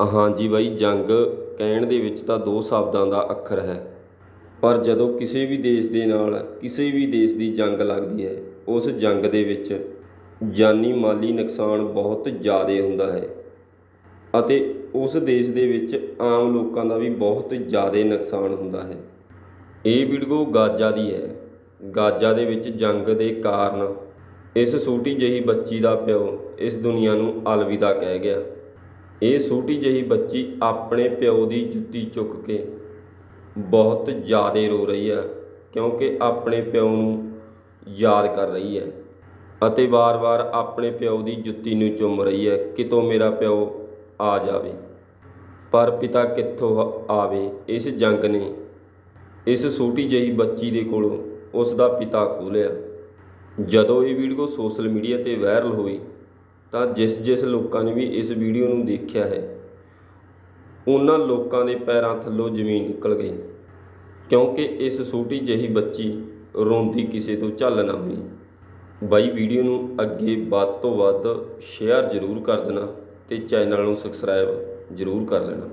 ਹਾਂਜੀ ਬਾਈ, ਜੰਗ ਕਹਿਣ ਦੇ ਵਿੱਚ ਤਾਂ ਦੋ ਸ਼ਬਦਾਂ ਦਾ ਅੱਖਰ ਹੈ। ਪਰ ਜਦੋਂ ਕਿਸੇ ਵੀ ਦੇਸ਼ ਦੇ ਨਾਲ ਕਿਸੇ ਵੀ ਦੇਸ਼ ਦੀ ਜੰਗ ਲੱਗਦੀ ਹੈ, ਉਸ ਜੰਗ ਦੇ ਵਿੱਚ ਜਾਨੀ ਮਾਲੀ ਨੁਕਸਾਨ ਬਹੁਤ ਜ਼ਿਆਦਾ ਹੁੰਦਾ ਹੈ ਅਤੇ ਉਸ ਦੇਸ਼ ਦੇ ਵਿੱਚ ਆਮ ਲੋਕਾਂ ਦਾ ਵੀ ਬਹੁਤ ਜ਼ਿਆਦਾ ਨੁਕਸਾਨ ਹੁੰਦਾ ਹੈ। ਇਹ ਵੀਡੀਓ ਗਾਜ਼ਾ ਦੀ ਹੈ। ਗਾਜ਼ਾ ਦੇ ਵਿੱਚ ਜੰਗ ਦੇ ਕਾਰਨ ਇਸ ਛੋਟੀ ਜਿਹੀ ਬੱਚੀ ਦਾ ਪਿਓ ਇਸ ਦੁਨੀਆ ਨੂੰ ਅਲਵਿਦਾ ਕਹਿ ਗਿਆ। ਇਹ ਛੋਟੀ ਜਿਹੀ ਬੱਚੀ ਆਪਣੇ ਪਿਓ ਦੀ ਜੁੱਤੀ ਚੁੱਕ ਕੇ ਬਹੁਤ ਜ਼ਿਆਦਾ ਰੋ ਰਹੀ ਹੈ, ਕਿਉਂਕਿ ਆਪਣੇ ਪਿਓ ਨੂੰ ਯਾਦ ਕਰ ਰਹੀ ਹੈ ਅਤੇ ਵਾਰ-ਵਾਰ ਆਪਣੇ ਪਿਓ ਦੀ ਜੁੱਤੀ ਨੂੰ ਚੁੰਮ ਰਹੀ ਹੈ, ਕਿਤੋਂ ਮੇਰਾ ਪਿਓ ਆ ਜਾਵੇ। ਪਰ ਪਿਤਾ ਕਿੱਥੋਂ ਆਵੇ, ਇਸ ਜੰਗ ਨੇ ਇਸ ਛੋਟੀ ਜਿਹੀ ਬੱਚੀ ਦੇ ਕੋਲੋਂ ਉਸ ਦਾ ਪਿਤਾ ਖੋਹ ਜਦੋਂ ਇਹ ਵੀਡੀਓ ਸੋਸ਼ਲ ਮੀਡੀਆ ਤੇ ਵਾਇਰਲ ਹੋਈ ਤਾਂ ਜਿਸ ਜਿਸ ਲੋਕਾਂ ਨੇ ਵੀ ਇਸ ਵੀਡੀਓ ਨੂੰ ਦੇਖਿਆ ਹੈ, ਉਹਨਾਂ ਲੋਕਾਂ ਦੇ ਪੈਰਾਂ ਥੱਲੋਂ ਜ਼ਮੀਨ ਨਿਕਲ ਗਈ। ਕਿਉਂਕਿ ਇਸ ਛੋਟੀ ਜਿਹੀ ਬੱਚੀ ਰੋਂਦੀ ਕਿਸੇ ਤੋਂ ਝੱਲ ਨਾ ਹੋਈ। ਬਾਈ, ਵੀਡੀਓ ਨੂੰ ਅੱਗੇ ਵੱਧ ਤੋਂ ਵੱਧ ਸ਼ੇਅਰ ਜ਼ਰੂਰ ਕਰ ਦੇਣਾ ਤੇ ਚੈਨਲ ਨੂੰ ਸਬਸਕ੍ਰਾਈਬ ਜ਼ਰੂਰ ਕਰ ਲੈਣਾ।